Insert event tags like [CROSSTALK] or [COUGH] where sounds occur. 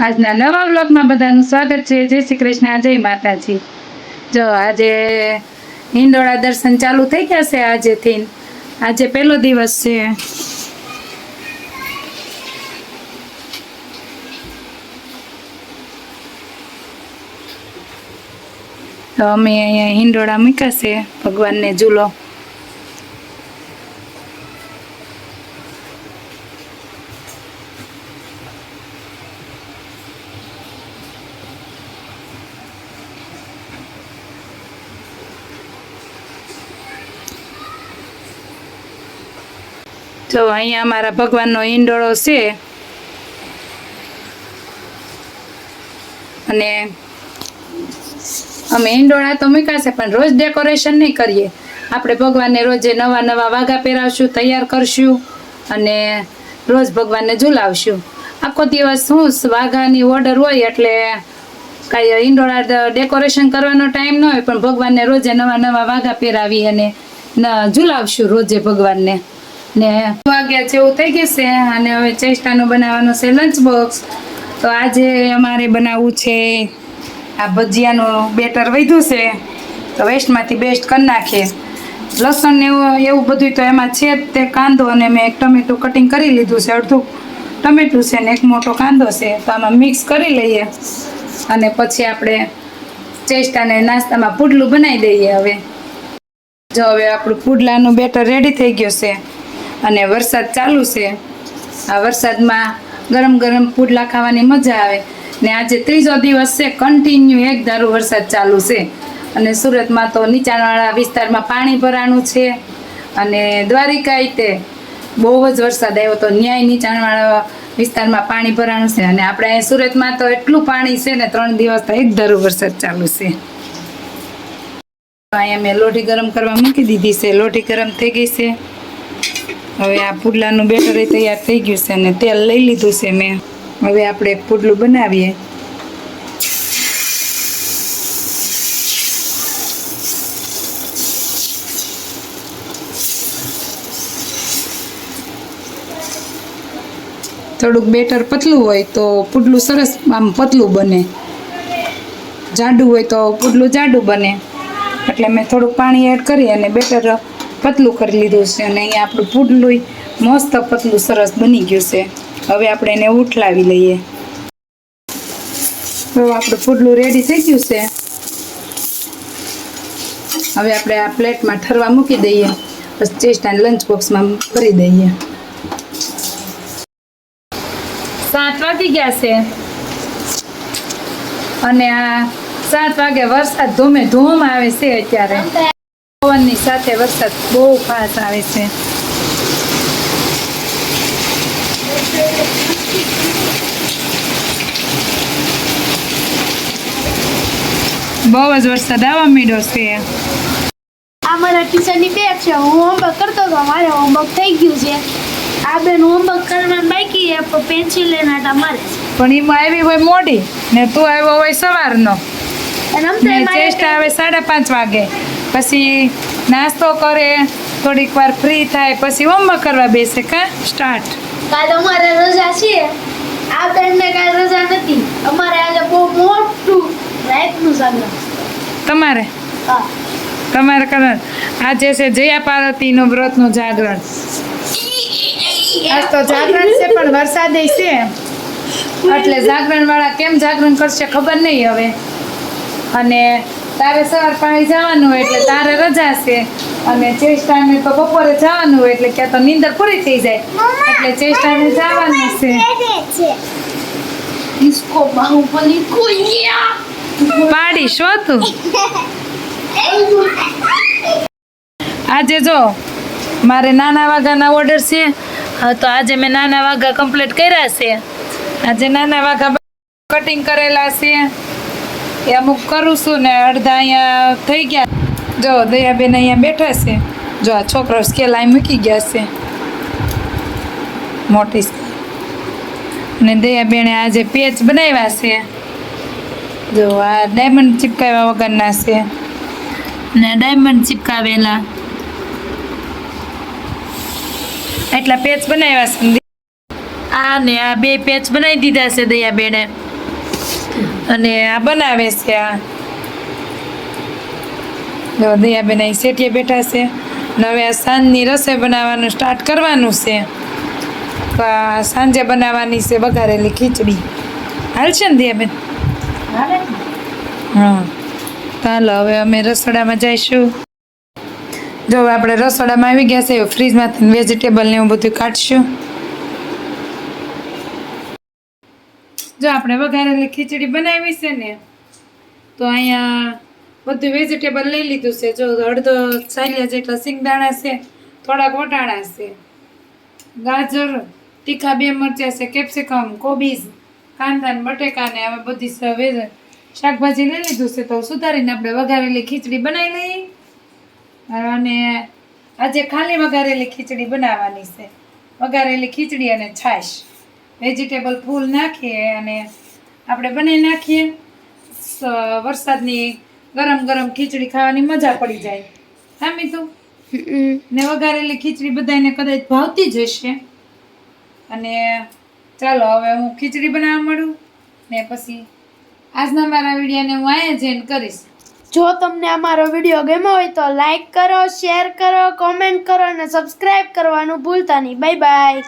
આજના નવા બ્લોગમાં બધાનું સ્વાગત છે. જય શ્રી કૃષ્ણ જય માતાજી. જો આજે હિંડોળા દર્શન ચાલુ થઈ ગયા છે આજેથી. આજે પહેલો દિવસ છે. તો અમે અહીંયા હિંડોળા મૂક્યા ભગવાનને ઝૂલો. જો અહીંયા અમારા ભગવાનનો ઈંડોળો છે. અને અમે ઈંડોળા તો મૂકાશે પણ રોજ ડેકોરેશન નહીં કરીએ. આપણે ભગવાનને રોજે નવા નવા વાઘા પહેરાવશું, તૈયાર કરશું અને રોજ ભગવાનને ઝુલાવશું. આખો દિવસ શું વાઘાની ઓર્ડર હોય એટલે કાંઈ ઈંડોળા ડેકોરેશન કરવાનો ટાઈમ ન હોય, પણ ભગવાનને રોજે નવા નવા વાઘા પહેરાવી અને ઝુલાવશું રોજે ભગવાનને. ને વાગ્યા જેવું થઈ ગયું છે અને હવે ચેસ્ટાનું બનાવવાનું છે લંચ બોક્સ તો આજે અમારે બનાવવું છે આ ભજીયાનું બેટર વધ્યું છે. તો વેસ્ટમાંથી બેસ્ટ કરી નાખીએ. લસણ ને એવું એવું બધું તો એમાં છે જ તે કાંદો અને મેં એક ટમેટું કટિંગ કરી લીધું છે, અડધું. ટમેટું છે ને એક મોટો કાંદો છે, તો આમાં મિક્સ કરી લઈએ. અને પછી આપણે ચેસ્ટાને નાસ્તામાં પુડલું બનાવી દઈએ હવે. જો હવે આપણું પુડલાનું બેટર રેડી થઈ ગયું છે. અને વરસાદ ચાલુ છે. આ વરસાદમાં ગરમ ગરમ પુડલા ખાવાની મજા આવે. ને આજે ત્રીજો દિવસ છે કન્ટિન્યુ એક ધારું વરસાદ ચાલુ છે. અને સુરતમાં તો નીચાણવાળા વિસ્તારમાં પાણી ભરાણું છે. અને દ્વારિકા તે બહુ જ વરસાદ આવ્યો તો ન્યાય નીચાણવાળા વિસ્તારમાં પાણી ભરાણું છે. અને આપણે અહીં સુરતમાં તો એટલું પાણી છે ને, ત્રણ દિવસ તો એક ધારું વરસાદ ચાલુ છે. અહીંયા મેં લોઢી ગરમ કરવા મૂકી દીધી છે. લોઢી ગરમ થઈ ગઈ છે. હવે આ પુડલાનું બેટર તૈયાર થઈ ગયું છે અને તેલ લઈ લીધું છે મેં. હવે આપણે એક પુડલું બનાવીએ. થોડુંક બેટર પતલું હોય તો પુડલું સરસ આમ પતલું બને. જાડું હોય તો પુડલું જાડું બને. એટલે મેં થોડુંક પાણી એડ કરી અને બેટર પતલું કરી લીધું છે અને અહીંયા આપણું પુડલું મસ્ત પતલું સરસ બની ગયું છે. હવે આપણે એને ઉઠલાવી લઈએ. તો આપણું પુડલું રેડી થઈ ગયું છે. હવે આપણે આ પ્લેટમાં ઠરવા મૂકી દઈએ. પછી ચેસ્ટ લંચ બોક્સમાં ભરી દઈએ. સાત વાગી ગયા છે. અને આ સાત વાગે વરસાદ ધૂમે ધૂમ આવે છે અત્યારે. પવનની સાથે વરસાદ બહુ ફાસ આવે છે. બહુ જ વરસાદ આવવા મીડો છે. આ મારા ટ્યુશનની બેગ છે. હું હોમવર્ક કરતો હતો. મારે હોમવર્ક થઈ ગયું છે. આ બેન હોમવર્ક કરવાનું બાકી છે. પેન્સિલ લેના આટા મારે. પણ એમાં આવી હોય મોડી ને તું આવ્યો હોય સવારનો. ચેસ્ટ આવે સાડા પાંચ વાગે. પછી નાસ્તો કરે થોડીક વાર ફ્રી થાય પછી હોમવર્ક કરવા બેસે કા? સ્ટાર્ટ કાલે અમારે રજા છે. આ બેનને કાલ રજા નથી. અમારે આજે બહુ મોટું રાઈટનું જાગરણ તમારે? હા. તમારે કલર આજે છે જયા પાર્વતીનું વ્રતનું જાગરણ. આજ તો જાગરણ છે પણ વરસાદે છે. [LAUGHS] એટલે જાગરણ વાળા કેમ જાગરણ કરશે ખબર નહીં હવે. અને તારે સવાર પાણી જવાનું હોય એટલે તારે રજા છે. અને ચેસ ટાઈમે તો બપોરે જવાનું હોય એટલે ક્યાં તો નીંદર પૂરી થઈ જાય. એટલે ચેસ ટાઈમે જવાનું છે. ઇસકો બાહુબલી કોલિયા પાડીશ હો તું? આજે જો મારે નાના વાઘાના ઓર્ડર છે. તો આજે મેં નાના વાઘા કમ્પ્લીટ કર્યા છે. આજે નાના વાઘા કટિંગ કરેલા છે. એ અમુક કરું છું ને અડધા અહીંયા થઈ ગયા. જો, દયાબેન અહીંયા બેઠા છે. જો, આ છોકરો સ્કેલ અહીં મૂકી ગયા છે. મોટી અને દયાબેને આજે પેચ બનાવ્યા છે. જો, આ ડાયમંડ ચિપકાવ્યા વગરના છે. ને ડાયમંડ ચિપકાવેલા. એટલા પેચ બનાવ્યા છે. આ ને આ બે પેચ બનાવી દીધા છે દયા બેને અને આ બનાવે છે આ. જો દયાબેન અહીં શેઠીએ બેઠા છે. નવે હવે આ સાંજની રસોઈ બનાવવાનું સ્ટાર્ટ કરવાનું છે. તો આ સાંજે બનાવવાની છે વઘારેલી ખીચડી. હાલશે ને દયાબેન? હા. ચાલો હવે અમે રસોડામાં જઈશું. જો આપણે રસોડામાં આવી ગયા છે ફ્રીજમાંથી વેજીટેબલ ને એવું બધું કાઢશું. જો આપણે વઘારેલી ખીચડી બનાવી છે ને, તો અહીંયા બધું વેજીટેબલ લઈ લીધું છે. જો અડધો સાલિયા જેટલા સિંગદાણા છે, થોડાક વટાણા છે, ગાજર, તીખા બે મરચાં છે, કેપ્સિકમ કોબીઝ કાંદા ને બટેકા ને હવે બધી વેજ શાકભાજી લઈ લીધું છે. તો સુધારીને આપણે વઘારેલી ખીચડી બનાવી લઈએ. અને આજે ખાલી વઘારેલી ખીચડી બનાવવાની છે. વઘારેલી ખીચડી અને છાશ. વેજીટેબલ ફૂલ નાખીએ અને આપણે બનાવી નાખીએ. વરસાદની ગરમ ગરમ ખીચડી ખાવાની મજા પડી જાય. હા મીતું? ને વઘારેલી ખીચડી બધાને કદાચ ભાવતી જ હશે. અને ચાલો હવે હું ખીચડી બનાવવા મળું ને પછી આજના મારા વિડીયોને હું અહીંયા જઈને કરીશ. જો તમને અમારો વીડિયો ગમ્યો હોય તો લાઈક કરો શેર કરો કોમેન્ટ કરો અને સબસ્ક્રાઈબ કરવાનું ભૂલતા નહીં. Bye bye.